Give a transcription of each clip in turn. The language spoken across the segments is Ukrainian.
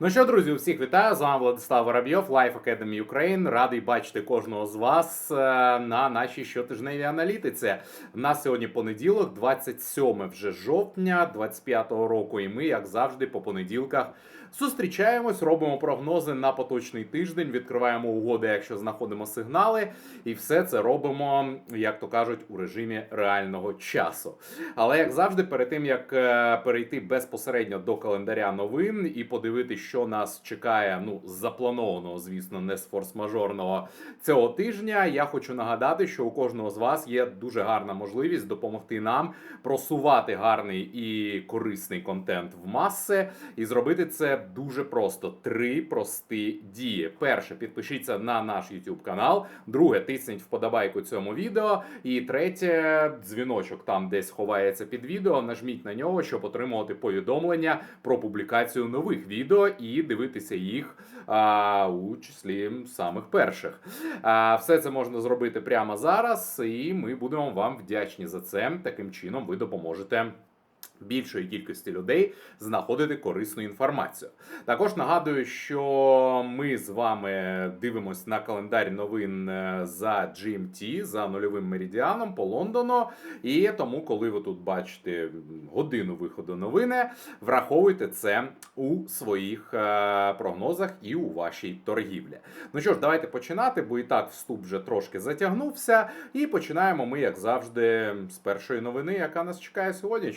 Ну що, друзі, усіх вітаю! З вами Владислав Воробйов, Life Academy Ukraine. Радий бачити кожного з вас е, на нашій щотижневій аналітиці. У нас сьогодні понеділок, 27 вже жовтня 25-го року. І ми, як завжди, по понеділках зустрічаємось, робимо прогнози на поточний тиждень, відкриваємо угоди, якщо знаходимо сигнали, і все це робимо, як то кажуть, у режимі реального часу. Але як завжди, перед тим як е, перейти безпосередньо до календаря новин і подивитися, що нас чекає, ну запланованого, звісно, не з форс-мажорного цього тижня. Я хочу нагадати, що у кожного з вас є дуже гарна можливість допомогти нам просувати гарний і корисний контент в маси, і зробити це дуже просто. Три прості дії. Перше, підпишіться на наш YouTube канал. Друге, тисніть вподобайку цьому відео. І третє, дзвіночок там десь ховається під відео. Нажміть на нього, щоб отримувати повідомлення про публікацію нових відео і дивитися їх а, у числі самих перших. А, все це можна зробити прямо зараз, і ми будемо вам вдячні за це. Таким чином, ви допоможете. Більшої кількості людей знаходити корисну інформацію. Також нагадую, що ми з вами дивимось на календар новин е, за GMT, за нульовим меридіаном по Лондону. І тому, коли ви тут бачите годину виходу новини, враховуйте це у своїх е, прогнозах і у вашій торгівлі. Ну що ж, давайте починати, бо і так вступ вже трошки затягнувся. І починаємо ми, як завжди, з першої новини, яка нас чекає сьогодні.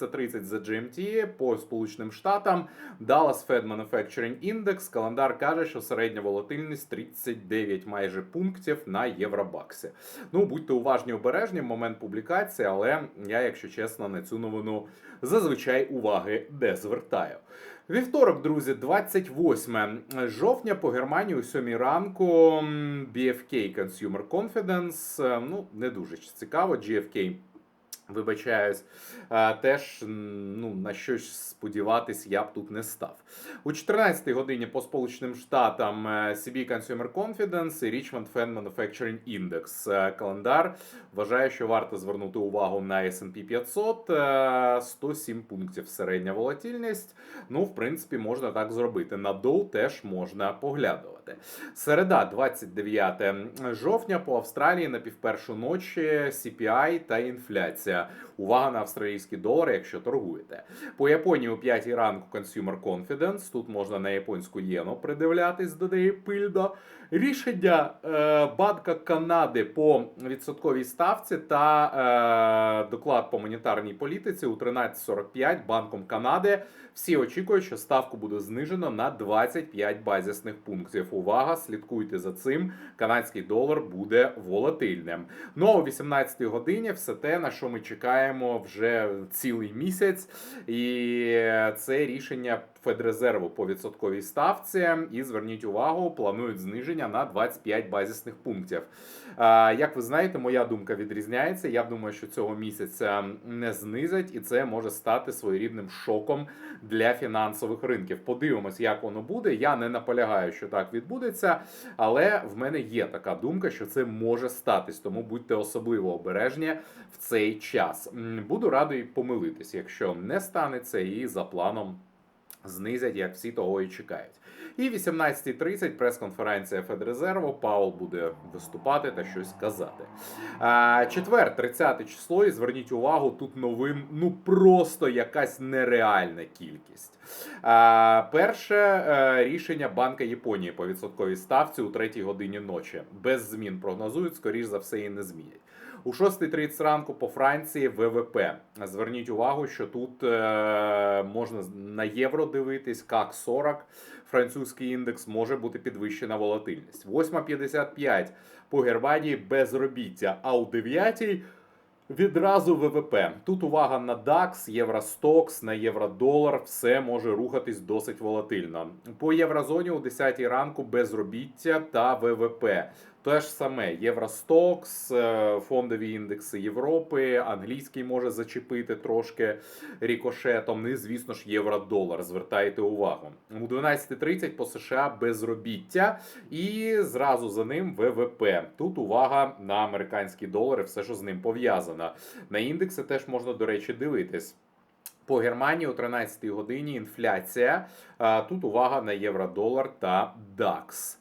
14.30 за GMT по Сполученим Штатам. Dallas Fed Manufacturing Index. Календар каже, що середня волатильність 39 майже пунктів на Євробаксі. Ну, будьте уважні, обережні в момент публікації, але я, якщо чесно, на цю новину зазвичай уваги не звертаю. Вівторок, друзі, 28 жовтня по Германії у 7 ранку BFK Consumer Confidence. е, Ну, не дуже цікаво. GFK Вибачаюсь, теж ну, на щось сподіватись я б тут не став. У 14-й годині по Сполученим Штатам е, CB Consumer Confidence і Richmond Fan Manufacturing Index. Е, Календар вважає, що варто звернути увагу на S&P 500. е, 107 пунктів середня волатильність. Ну, в принципі, можна так зробити. На Dow теж можна поглядувати. Середа, 29 жовтня по Австралії на півпершу ночі CPI та інфляція. Увага на австралійські долари, якщо торгуєте. По Японії о 5 ранку Consumer Confidence. Тут можна на японську єну придивлятись, додає пильдо. Рішення е, Банка Канади по відсотковій ставці та е, доклад по монетарній політиці у 13.45 Банком Канади. Всі очікують, що ставку буде знижено на 25 базисних пунктів. Увага, слідкуйте за цим. Канадський долар буде волатильним. Ну а о 18 годині все те, на що ми чекаємо вже цілий місяць, і це рішення Федрезерву по відсотковій ставці. І зверніть увагу, планують зниження на 25 базисних пунктів. Як ви знаєте, моя думка відрізняється. Я думаю, що цього місяця не знизять, і це може стати своєрідним шоком для фінансових ринків. Подивимось, як воно буде. Я не наполягаю, що так відбудеться, але в мене є така думка, що це може статись. Тому будьте особливо обережні в цей час. Буду радий помилитись, якщо не станеться, і за планом знизять, як всі того і чекають. І 18.30 прес-конференція Федрезерву. Паул буде виступати та щось казати. Четвер, 30 число, і зверніть увагу, тут новин ну просто якась нереальна кількість. Перше е, рішення Банка Японії по відсотковій ставці у третій годині ночі. Без змін прогнозують, скоріш за все, і не змінять. У 6.30 ранку по Франції ВВП. Зверніть увагу, що тут е, можна на євро дивитись, как 40 французький індекс може бути підвищена волатильність. 8.55 по Германії безробіття, а у 9 Відразу ВВП. Тут увага на DAX, Євростокс, на євродолар. Все може рухатись досить волатильно. По єврозоні у 10 ранку безробіття та ВВП. Те ж саме Євростокс, е, фондові індекси Європи, англійський може зачепити трошки рікошетом. Ну І, звісно ж, євро-долар. Звертайте увагу. У 12.30 по США безробіття і зразу за ним ВВП. Тут увага на американські долари, все, що з ним пов'язано. На індекси теж можна, до речі, дивитись. По Германії о 13 годині інфляція. Тут увага на євро-долар та DAX.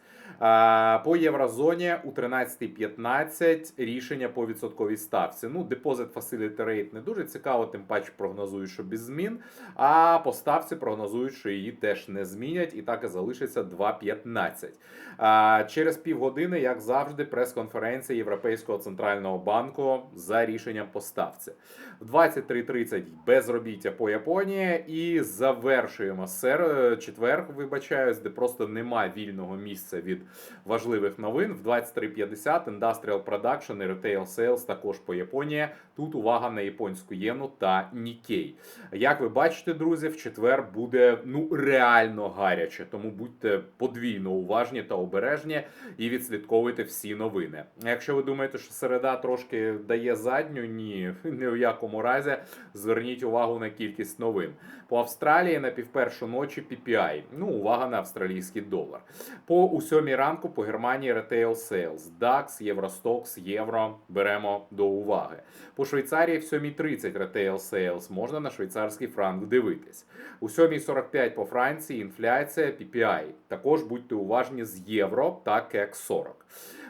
По єврозоні у 13.15 рішення по відсотковій ставці. Ну, Deposit Facility Rate не дуже цікаво, тим паче прогнозують, що без змін. А по ставці прогнозують, що її теж не змінять, і так і залишиться 2.15. А, Через півгодини, як завжди, прес-конференція Європейського центрального банку за рішенням по ставці. В 23.30 безробіття по Японії і завершуємо сер четвер, вибачаюсь, де просто нема вільного місця від важливих новин. В 23.50 Industrial Production і Retail Sales також по Японії. Тут увага на японську єну та Нікей. Як ви бачите, друзі, в четвер буде ну реально гаряче, тому будьте подвійно уважні та обережні і відслідковуйте всі новини. Якщо ви думаєте, що середа трошки дає задню, ні, ні в якому разі зверніть увагу на кількість новин. По Австралії на півпершу ночі PPI. Ну, увага на австралійський долар. По у сьомій ранку по Германії Retail Sales, DAX, Євростокс, Євро беремо до уваги. По Швейцарії в 7.30 Retail Sales можна на швейцарський франк дивитись. У 7.45 по Франції інфляція PPI. Також будьте уважні з євро та КЕК 40.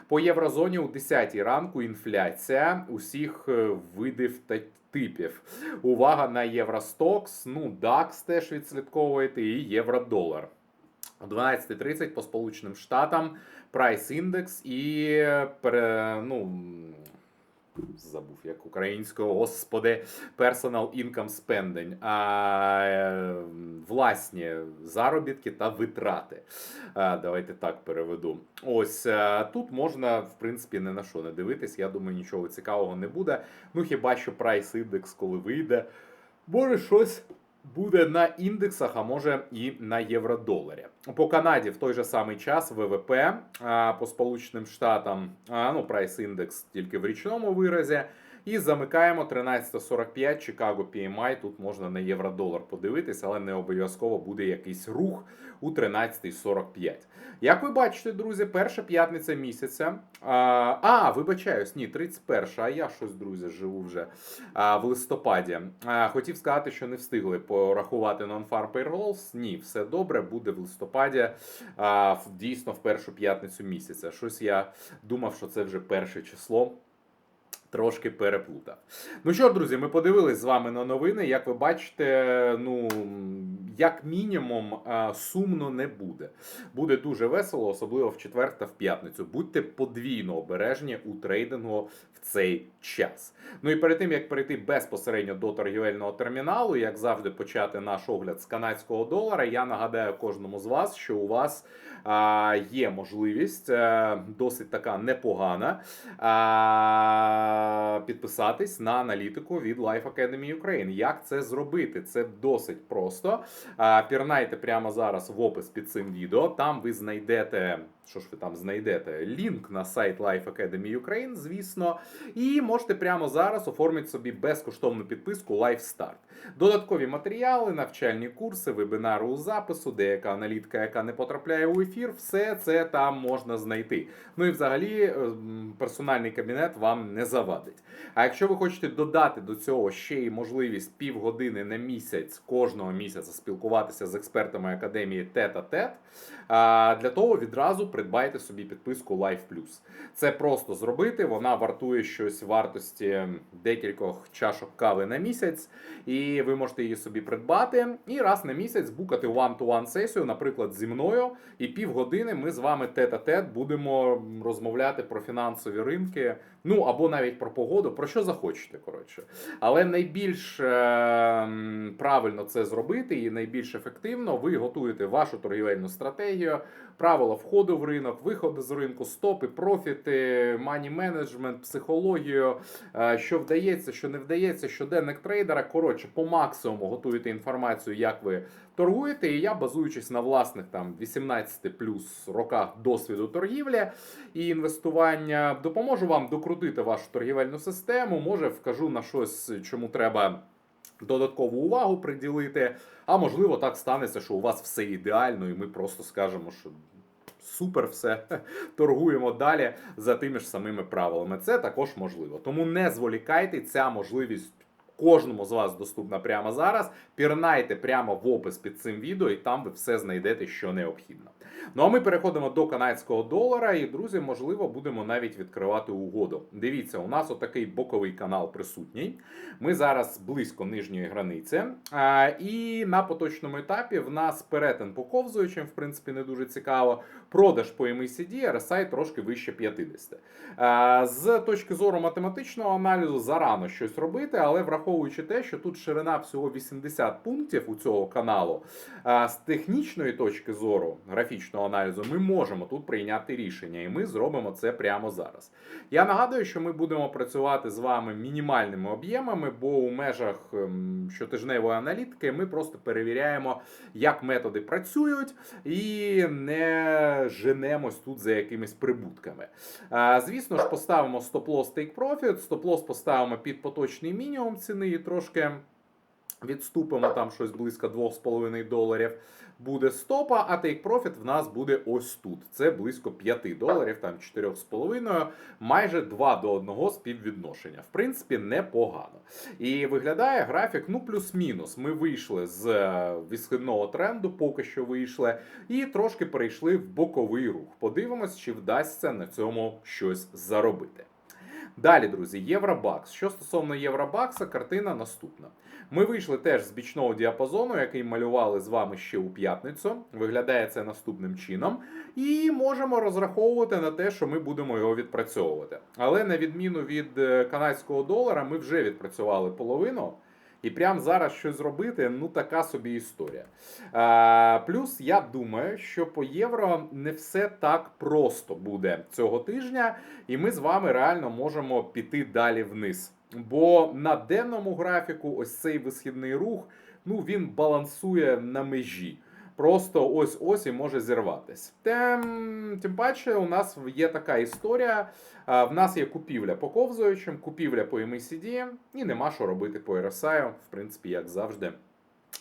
По єврозоні у 10 ранку інфляція усіх е, видів та типів. Увага на Євростокс, ну DAX теж відслідковуєте, і євро-долар. О 12.30 по Сполученим Штатам прайс індекс і ну, забув як українською, господи, personal income spending, а, е, власні заробітки та витрати. Давайте так переведу. Ось е, тут можна, в принципі, не на що не дивитись. Я думаю, нічого цікавого не буде. Ну хіба що прайс індекс, коли вийде, може щось. Буде на індексах, а може і на євро-доларі. По Канаді в той же самий час ВВП по Сполученим Штатам, ну прайс індекс тільки в річному виразі. І замикаємо 13.45 Чикаго PMI. Тут можна на євро-долар подивитись, але не обов'язково буде якийсь рух у 13.45. Як ви бачите, друзі, перша п'ятниця місяця. А, а вибачаюсь, ні, 31, а я щось, друзі, живу вже а, в листопаді. А, хотів сказати, що не встигли порахувати non-farm payrolls. Ні, все добре, буде в листопаді. А, дійсно в першу п'ятницю місяця. Щось я думав, що це вже перше число. Трошки переплутав. Ну що, друзі, ми подивились з вами на новини. Як ви бачите, ну як мінімум сумно не буде. Буде дуже весело, особливо в четвер та в п'ятницю. Будьте подвійно обережні у трейдингу в цей час. Ну і перед тим як перейти безпосередньо до торгівельного терміналу, як завжди, почати наш огляд з канадського долара. Я нагадаю кожному з вас, що у вас а, є можливість е, досить така непогана. А, підписатись на аналітику від Life Academy Ukraine. Як це зробити? Це досить просто. Пірнайте прямо зараз в опис під цим відео. Там ви знайдете. Що ж ви там знайдете? Лінк на сайт Life Academy Ukraine, звісно, і можете прямо зараз оформити собі безкоштовну підписку Life Start. Додаткові матеріали, навчальні курси, вебінари у запису, деяка аналітика, яка не потрапляє у ефір, все це там можна знайти. Ну і взагалі ем, персональний кабінет вам не завадить. А якщо ви хочете додати до цього ще й можливість півгодини на місяць кожного місяця спілкуватися з експертами академії тет-а-тет, а, для того відразу придбайте собі підписку Life Plus. Це просто зробити. Вона вартує щось вартості декількох чашок кави на місяць, і ви можете її собі придбати. І раз на місяць букати one-to-one сесію, наприклад, зі мною. І півгодини ми з вами тет-а-тет будемо розмовляти про фінансові ринки, ну або навіть про погоду, про що захочете. Коротше, але найбільш е, правильно це зробити і найбільш ефективно ви готуєте вашу торгівельну стратегію, правила входу в ринок, виходу з ринку, стопи, профіти, мані менеджмент, психологію, е, що вдається, що не вдається, щоденник трейдера. Коротше, по максимуму готуєте інформацію, як ви торгуєте. І я, базуючись на власних там 18 плюс роках досвіду торгівлі і інвестування, допоможу вам докрутити вашу торгівельну систему. Може, вкажу на щось, чому треба. Додаткову увагу приділити, а можливо, так станеться, що у вас все ідеально, і ми просто скажемо, що супер, все торгуємо далі за тими ж самими правилами. Це також можливо. Тому не зволікайте, ця можливість кожному з вас доступна прямо зараз. Пірнайте прямо в опис під цим відео, і там ви все знайдете, що необхідно. Ну а ми переходимо до канадського долара, і друзі, можливо, будемо навіть відкривати угоду. Дивіться, у нас отакий боковий канал присутній. Ми зараз близько нижньої границі. І на поточному етапі в нас перетин по ковзуючим, в принципі, не дуже цікаво. Продаж по MACD, RSI трошки вище 50. З точки зору математичного аналізу зарано щось робити, але враховуючи те, що тут ширина всього 80 пунктів у цього каналу, з технічної точки зору графічного аналізу, ми можемо тут прийняти рішення, і ми зробимо це прямо зараз. Я нагадую, що ми будемо працювати з вами мінімальними об'ємами, бо у межах ем, щотижневої аналітики ми просто перевіряємо, як методи працюють, і не женемось тут за якимись прибутками. Звісно ж, поставимо стоп-лосс take profit, стоп-лосс поставимо під поточний мінімум ціни і трошки. Відступимо там щось близько 2,5 доларів. Буде стопа, а take profit в нас буде ось тут. Це близько 5 доларів, там 4,5, майже 2 до 1 співвідношення. В принципі, непогано. І виглядає графік, ну, плюс-мінус. Ми вийшли з е, тренду, поки що вийшли, і трошки перейшли в боковий рух. Подивимось, чи вдасться на цьому щось заробити. Далі, друзі, Євробакс. Що стосовно Євробакса, картина наступна. Ми вийшли теж з бічного діапазону, який малювали з вами ще у п'ятницю. Виглядає це наступним чином. І можемо розраховувати на те, що ми будемо його відпрацьовувати. Але на відміну від е, канадського долара, ми вже відпрацювали половину. І прямо зараз щось зробити, ну така собі історія. Е, плюс я думаю, що по євро не все так просто буде цього тижня, і ми з вами реально можемо піти далі вниз. Бо на денному графіку ось цей висхідний рух, ну він балансує на межі. Просто ось ось і може зірватись. Тим, тим паче, у нас є така історія. В нас є купівля по ковзуючим, купівля по MACD, і нема що робити по RSI, в принципі, як завжди.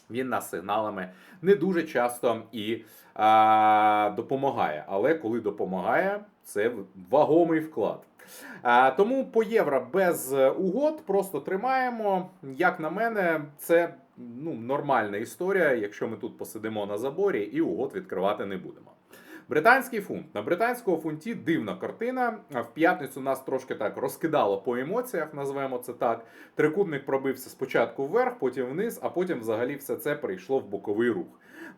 Він нас сигналами не дуже часто і а, допомагає. Але коли допомагає, це вагомий вклад. А, тому по євро без е, угод просто тримаємо. Як на мене, це ну, нормальна історія, якщо ми тут посидимо на заборі і угод відкривати не будемо. Британський фунт. На британському фунті дивна картина. В п'ятницю нас трошки так розкидало по емоціях, назвемо це так. Трикутник пробився спочатку вверх, потім вниз, а потім взагалі все це перейшло в боковий рух.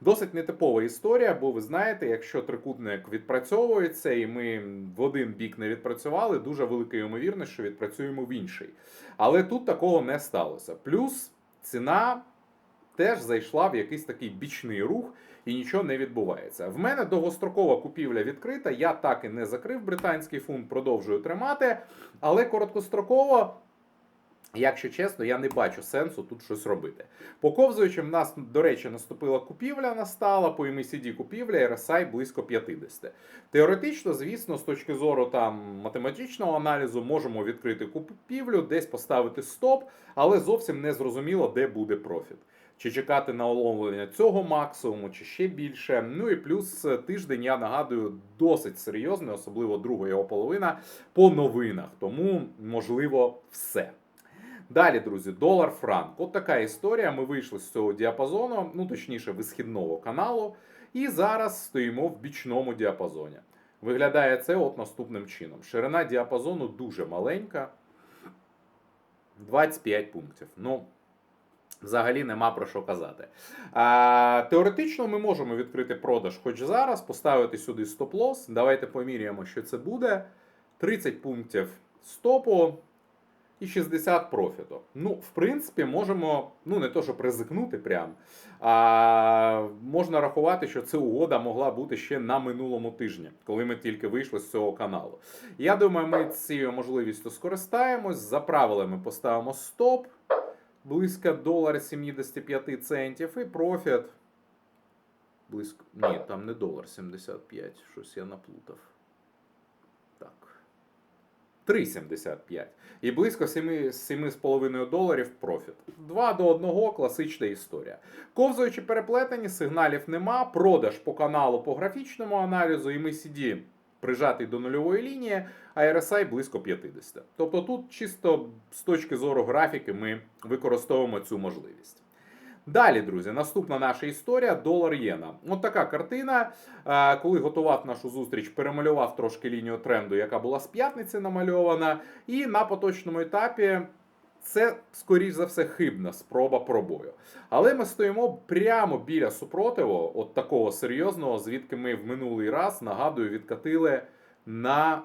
Досить нетипова історія, бо ви знаєте, якщо трикутник відпрацьовується і ми в один бік не відпрацювали, дуже велика ймовірність, що відпрацюємо в інший. Але тут такого не сталося. Плюс ціна теж зайшла в якийсь такий бічний рух і нічого не відбувається. В мене довгострокова купівля відкрита. Я так і не закрив британський фунт, продовжую тримати, але короткостроково. Якщо чесно, я не бачу сенсу тут щось робити. По ковзуючим в нас, до речі, наступила купівля, настала, по MACD купівля, RSI близько 50. Теоретично, звісно, з точки зору там математичного аналізу, можемо відкрити купівлю, десь поставити стоп, але зовсім не зрозуміло, де буде профіт. Чи чекати на оновлення цього максимуму, чи ще більше. Ну і плюс е, тиждень, я нагадую, досить серйозний, особливо друга його половина, по новинах. Тому, можливо, все. Далі, друзі, долар франк. От така історія. Ми вийшли з цього діапазону, ну точніше, висхідного каналу, і зараз стоїмо в бічному діапазоні. Виглядає це от наступним чином. Ширина діапазону дуже маленька. 25 пунктів. Ну, взагалі нема про що казати. А, теоретично ми можемо відкрити продаж хоч зараз, поставити сюди стоп-лосс. Давайте поміряємо, що це буде. 30 пунктів стопу і 60 профіту. Ну, в принципі, можемо, ну не то, щоб ризикнути прям, а можна рахувати, що ця угода могла бути ще на минулому тижні, коли ми тільки вийшли з цього каналу. Я думаю, ми цією можливістю скористаємось. За правилами поставимо стоп близько долара 75 центів і профіт. Близько. Ні, там не долар 75, щось я наплутав. Так. 3,75. І близько 7 7,5 доларів профіт. 2 до 1 класична історія. Ковзуючи переплетені, сигналів нема. Продаж по каналу по графічному аналізу, і ми сіді прижатий до нульової лінії, а RSI близько 50. Тобто тут чисто з точки зору графіки ми використовуємо цю можливість. Далі, друзі, наступна наша історія долар єна. От така картина. Е, Коли готував нашу зустріч, перемалював трошки лінію тренду, яка була з п'ятниці намальована. І на поточному етапі це, скоріш за все, хибна спроба пробою. Але ми стоїмо прямо біля супротиву, от такого серйозного, звідки ми в минулий раз, нагадую, відкатили на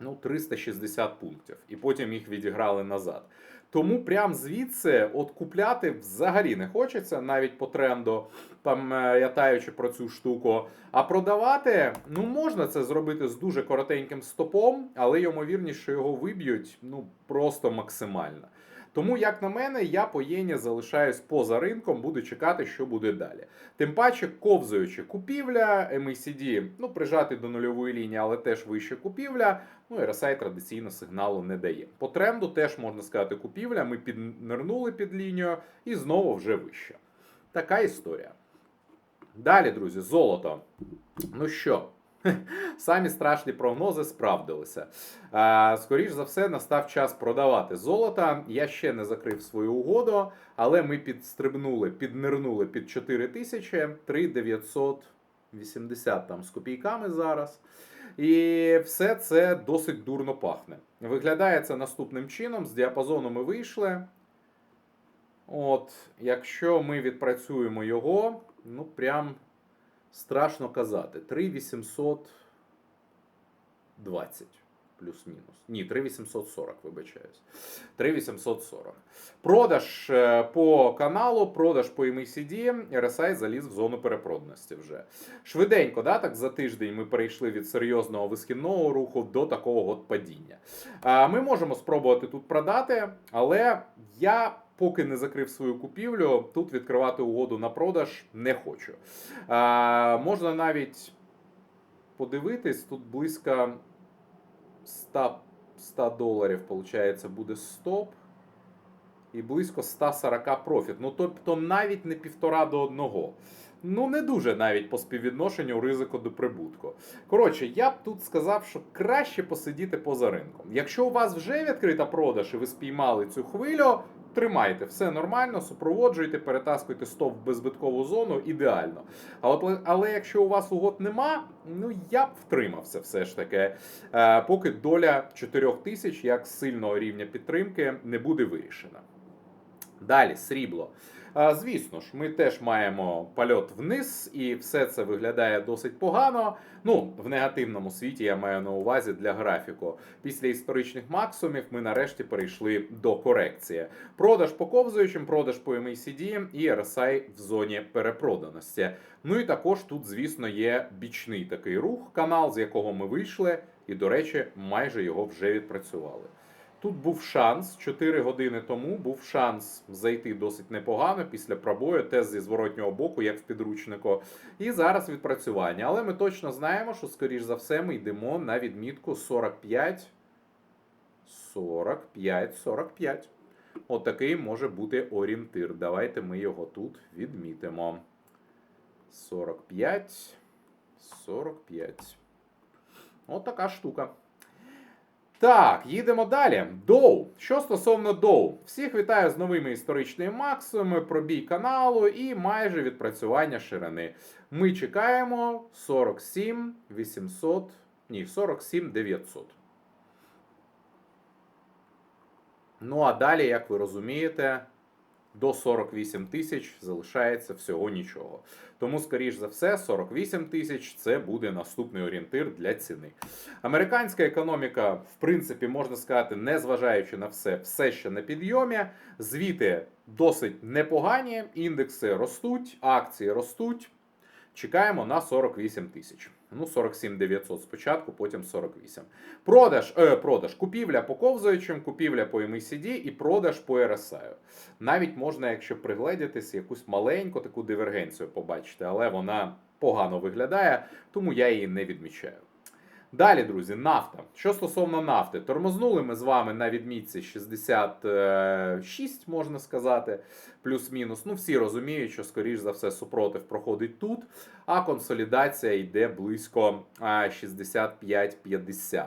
ну, 360 пунктів, і потім їх відіграли назад. Тому прям звідси от купляти взагалі не хочеться, навіть по тренду, там ятаючи про цю штуку. А продавати, ну можна це зробити з дуже коротеньким стопом, але ймовірність, що його виб'ють, ну просто максимально. Тому, як на мене, я по єні залишаюсь поза ринком, буду чекати, що буде далі. Тим паче, ковзаючи купівля, MACD, ну прижати до нульової лінії, але теж вище купівля. Ну і RSI традиційно сигналу не дає. По тренду теж можна сказати купівля. Ми піднирнули під лінію і знову вже вище. Така історія. Далі, друзі, золото. Ну що, самі страшні прогнози справдилися. А, Скоріш за все, настав час продавати золото. Я ще не закрив свою угоду, але ми підстрибнули, піднирнули під 4 тисячі, 3980 там з копійками зараз. І все це досить дурно пахне. Виглядає це наступним чином. З діапазону ми вийшли. От, якщо ми відпрацюємо його, ну прям страшно казати. 3820 плюс-мінус. Ні, 3840, вибачаюсь. 3840. Продаж е, по каналу, продаж по MACD, RSI заліз в зону перепроданості вже. Швиденько, да, так за тиждень ми перейшли від серйозного висхідного руху до такого от падіння. Ми можемо спробувати тут продати, але я. Поки не закрив свою купівлю, тут відкривати угоду на продаж не хочу. А, Можна навіть подивитись, тут близько 100, 100 доларів, виходить, буде стоп. І близько 140 профіт. Ну, тобто навіть не півтора до одного. Ну, не дуже навіть по співвідношенню ризику до прибутку. Коротше, я б тут сказав, що краще посидіти поза ринком. Якщо у вас вже відкрита продаж і ви спіймали цю хвилю, тримайте, все нормально, супроводжуйте, перетаскуйте стоп в беззбиткову зону, ідеально. А от, але якщо у вас угод нема, ну я б втримався все ж таки, е, поки доля 4 тисяч як сильного рівня підтримки не буде вирішена. Далі срібло. Звісно ж, ми теж маємо польот вниз, і все це виглядає досить погано. Ну, в негативному світі я маю на увазі для графіку. Після історичних максимумів ми нарешті перейшли до корекції. Продаж по ковзуючим, продаж по MACD і RSI в зоні перепроданості. Ну і також тут, звісно, є бічний такий рух, канал, з якого ми вийшли, і, до речі, майже його вже відпрацювали. Тут був шанс 4 години тому. Був шанс зайти досить непогано після пробою, теж зі зворотнього боку, як в підручнику. І зараз відпрацювання. Але ми точно знаємо, що, скоріш за все, ми йдемо на відмітку 45. 45, 45. Отакий може бути орієнтир. Давайте ми його тут відмітимо. 45. 45. От така штука. Так, їдемо далі. Доу. Що стосовно Доу, всіх вітаю з новими історичними максимумами, пробій каналу і майже відпрацювання ширини. Ми чекаємо 47 800, ні, 47 900. Ну а далі, як ви розумієте, до 48 тисяч залишається всього нічого. Тому, скоріш за все, 48 тисяч це буде наступний орієнтир для ціни. Американська економіка, в принципі, можна сказати, незважаючи на все, все ще на підйомі. Звіти досить непогані, індекси ростуть, акції ростуть. Чекаємо на 48 тисяч. Ну, 47 900 спочатку, потім 48. Продаж, е, продаж, купівля по ковзаючим, купівля по MACD і продаж по RSI. Навіть можна, якщо пригледітись, якусь маленьку таку дивергенцію побачити, але вона погано виглядає, тому я її не відмічаю. Далі, друзі, нафта. Що стосовно нафти, тормознули ми з вами на відмітці 66, можна сказати, плюс-мінус. Ну, всі розуміють, що, скоріш за все, супротив проходить тут, а консолідація йде близько 65-50.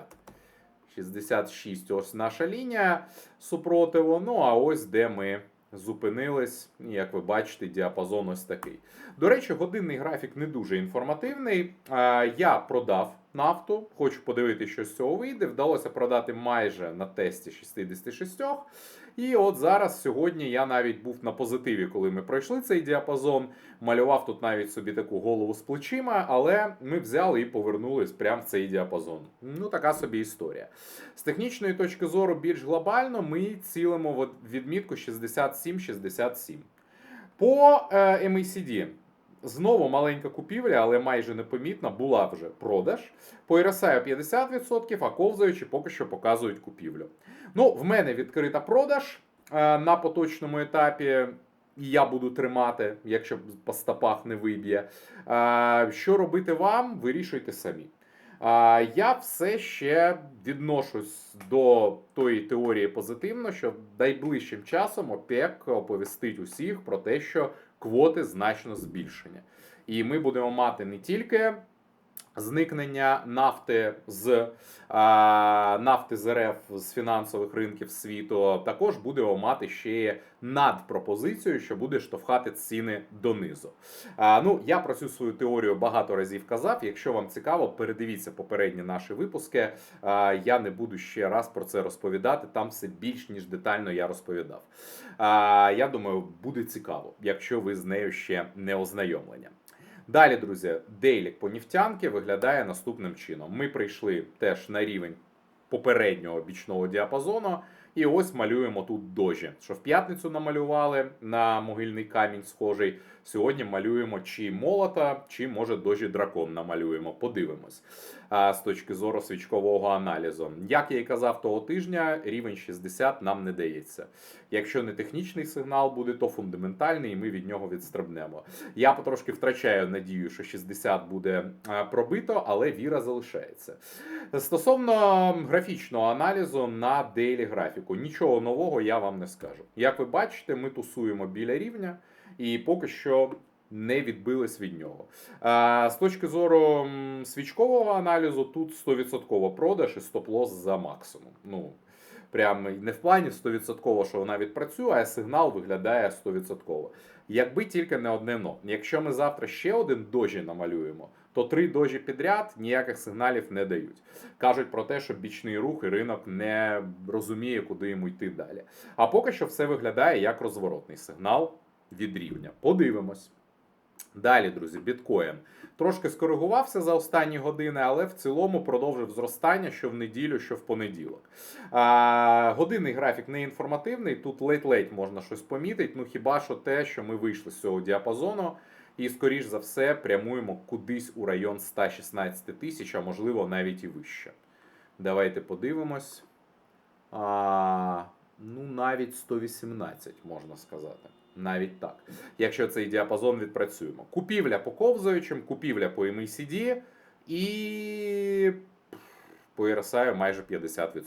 66 ось наша лінія супротиву. Ну, а ось де ми зупинились. Як ви бачите, діапазон ось такий. До речі, годинний графік не дуже інформативний. Я продав нафту, хочу подивитися, що з цього вийде. Вдалося продати майже на тесті 66. І от зараз сьогодні я навіть був на позитиві, коли ми пройшли цей діапазон. Малював тут навіть собі таку голову з плечима, але ми взяли і повернулись прямо в цей діапазон. Ну, така собі історія. З технічної точки зору, більш глобально, ми цілимо відмітку 67-67. По е, MACD знову маленька купівля, але майже непомітна, була вже продаж. По RSI 50%, а ковзаючи поки що показують купівлю. Ну, в мене відкрита продаж е, на поточному етапі. І я буду тримати, якщо по стопах не виб'є. Е, Що робити вам, вирішуйте самі. Я все ще відношусь до тої теорії позитивно, що найближчим часом ОПЕК оповістить усіх про те, що квоти значно збільшення. І ми будемо мати не тільки зникнення нафти з а, нафти з РФ з фінансових ринків світу, також будемо мати ще надпропозицію, що буде штовхати ціни донизу. А, ну, я про цю свою теорію багато разів казав. Якщо вам цікаво, передивіться попередні наші випуски. А, я не буду ще раз про це розповідати. Там все більш ніж детально я розповідав. А, я думаю, буде цікаво, якщо ви з нею ще не ознайомлені. Далі, друзі, дейлік по нефтянки виглядає наступним чином. Ми прийшли теж на рівень попереднього бічного діапазону. І ось малюємо тут дожі. Що в п'ятницю намалювали на могильний камінь схожий. Сьогодні малюємо чи молота, чи може дожі дракон намалюємо. Подивимось з точки зору свічкового аналізу. Як я і казав того тижня, рівень 60 нам не дається. Якщо не технічний сигнал буде, то фундаментальний, і ми від нього відстрибнемо. Я потрошки втрачаю надію, що 60 буде пробито, але віра залишається. Стосовно графічного аналізу на дейлі графіку, нічого нового я вам не скажу. Як ви бачите, ми тусуємо біля рівня і поки що. Не відбились від нього. З точки зору свічкового аналізу, тут 100% продаж і стоп-лосс за максимум. Ну, прямо не в плані 100%, що вона відпрацює, а сигнал виглядає 100%. Якби тільки не одне но. Якщо ми завтра ще один дожі намалюємо, то три дожі підряд ніяких сигналів не дають. Кажуть про те, що бічний рух і ринок не розуміє, куди йому йти далі. А поки що все виглядає як розворотний сигнал від рівня. Подивимось. Далі, друзі, біткоін трошки скоригувався за останні години, але в цілому продовжив зростання що в неділю, що в понеділок. А, годинний графік не інформативний. Тут ледь-ледь можна щось помітити. Ну хіба що те, що ми вийшли з цього діапазону, і скоріш за все прямуємо кудись у район 116 тисяч, а можливо навіть і вище. Давайте подивимось. А, ну, навіть 118, можна сказати. Навіть так. Якщо цей діапазон відпрацюємо. Купівля по ковзаючим, купівля по MACD і по RSI майже 50%.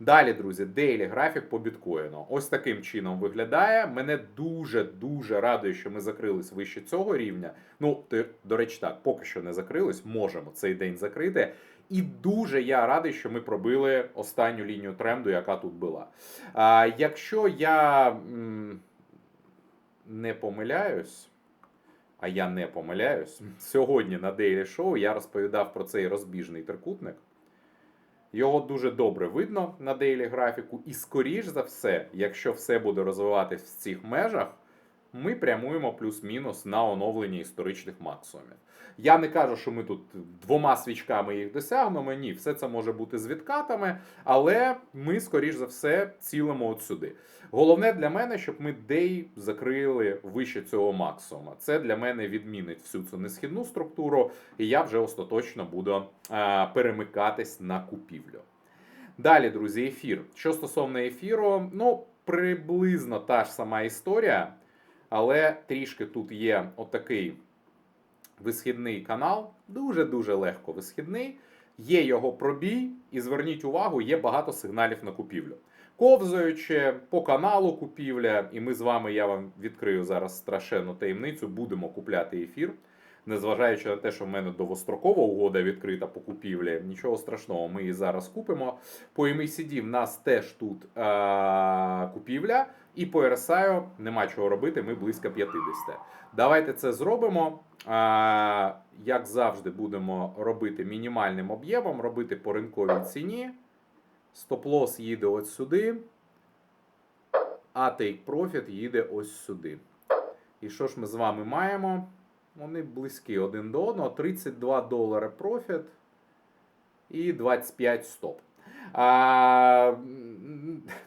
Далі, друзі, дейлі графік по біткоїну. Ось таким чином виглядає. Мене дуже-дуже радує, що ми закрились вище цього рівня. Ну, до речі, так, поки що не закрились, можемо цей день закрити. І дуже я радий, що ми пробили останню лінію тренду, яка тут була. А, Якщо я м, не помиляюсь, а я не помиляюсь, сьогодні на Daily Show я розповідав про цей розбіжний трикутник. Його дуже добре видно на дейлі графіку, і скоріш за все, якщо все буде розвиватись в цих межах, ми прямуємо плюс-мінус на оновлення історичних максимумів. Я не кажу, що ми тут двома свічками їх досягнемо. Ні, все це може бути з відкатами, але ми, скоріш за все, цілимо от сюди. Головне для мене, щоб ми дей закрили вище цього максимума. Це для мене відмінить всю цю несхідну структуру, і я вже остаточно буду а, перемикатись на купівлю. Далі, друзі, ефір. Що стосовно ефіру, ну приблизно та ж сама історія, але трішки тут є отакий висхідний канал, дуже-дуже легко висхідний. є його пробій, і зверніть увагу, є багато сигналів на купівлю. Ковзаючи по каналу купівля, і ми з вами, я вам відкрию зараз страшенну таємницю, будемо купляти ефір. Незважаючи на те, що в мене довгострокова угода відкрита по купівлі, нічого страшного, ми її зараз купимо. По MACD в нас теж тут е- купівля, і по RSI нема чого робити, ми близько 50. Давайте це зробимо. Як завжди, будемо робити мінімальним об'ємом, робити по ринковій ціні. Стоп-лосс їде ось сюди, а profit їде ось сюди. І що ж ми з вами маємо? Вони близькі один до одного. 32 долари профіт і 25 стоп. А,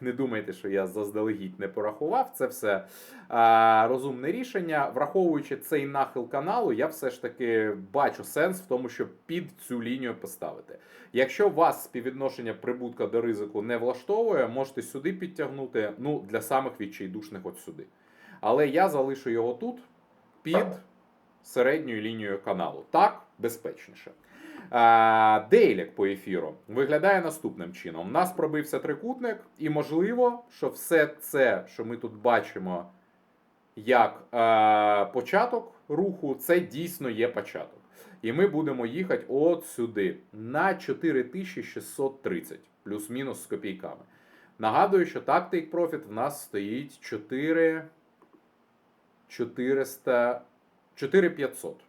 не думайте, що я заздалегідь не порахував. Це все а, розумне рішення. Враховуючи цей нахил каналу, я все ж таки бачу сенс в тому, щоб під цю лінію поставити. Якщо вас співвідношення прибутка до ризику не влаштовує, можете сюди підтягнути. Ну, для самих відчайдушних от сюди. Але я залишу його тут під середньою лінією каналу. Так, безпечніше. Дейлік по ефіру виглядає наступним чином. У нас пробився трикутник, і можливо, що все це, що ми тут бачимо, як початок руху, це дійсно є початок. І ми будемо їхати от сюди на 4630, плюс-мінус з копійками. Нагадую, що так Take Profit в нас стоїть 4 400 4500.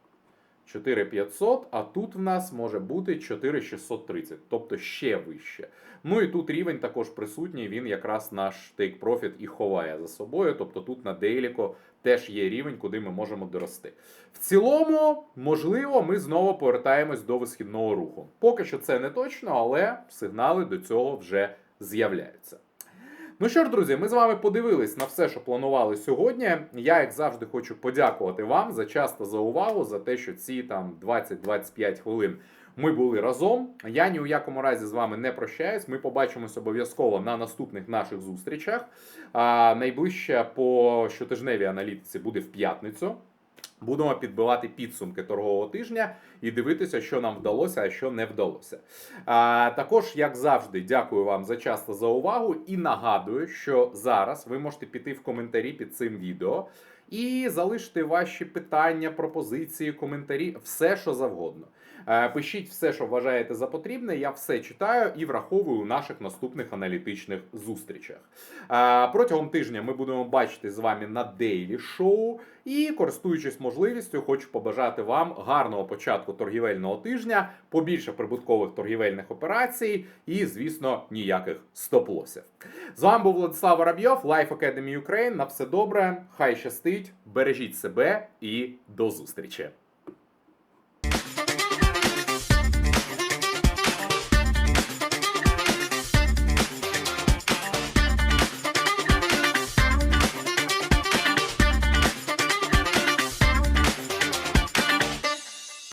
4500, а тут в нас може бути 4630, тобто ще вище. Ну і тут рівень також присутній, він якраз наш Take Profit і ховає за собою. Тобто тут на Дейліко теж є рівень, куди ми можемо дорости. В цілому, можливо, ми знову повертаємось до висхідного руху. Поки що це не точно, але сигнали до цього вже з'являються. Ну що ж, друзі, ми з вами подивились на все, що планували сьогодні. Я, як завжди, хочу подякувати вам за час та за увагу, за те, що ці там 20-25 хвилин ми були разом. Я ні у якому разі з вами не прощаюсь. Ми побачимось обов'язково на наступних наших зустрічах. А, найближче по щотижневій аналітиці буде в п'ятницю. Будемо підбивати підсумки торгового тижня і дивитися, що нам вдалося, а що не вдалося. А, також, як завжди, дякую вам за час та за увагу. І нагадую, що зараз ви можете піти в коментарі під цим відео і залишити ваші питання, пропозиції, коментарі, все, що завгодно. Е, Пишіть все, що вважаєте за потрібне. Я все читаю і враховую у наших наступних аналітичних зустрічах. Е, Протягом тижня ми будемо бачити з вами на дейлі шоу. І користуючись можливістю, хочу побажати вам гарного початку торгівельного тижня, побільше прибуткових торгівельних операцій і, звісно, ніяких стоп-лосів. З вами був Владислав Воробйов, Life Academy Ukraine. На все добре, хай щастить, бережіть себе і до зустрічі!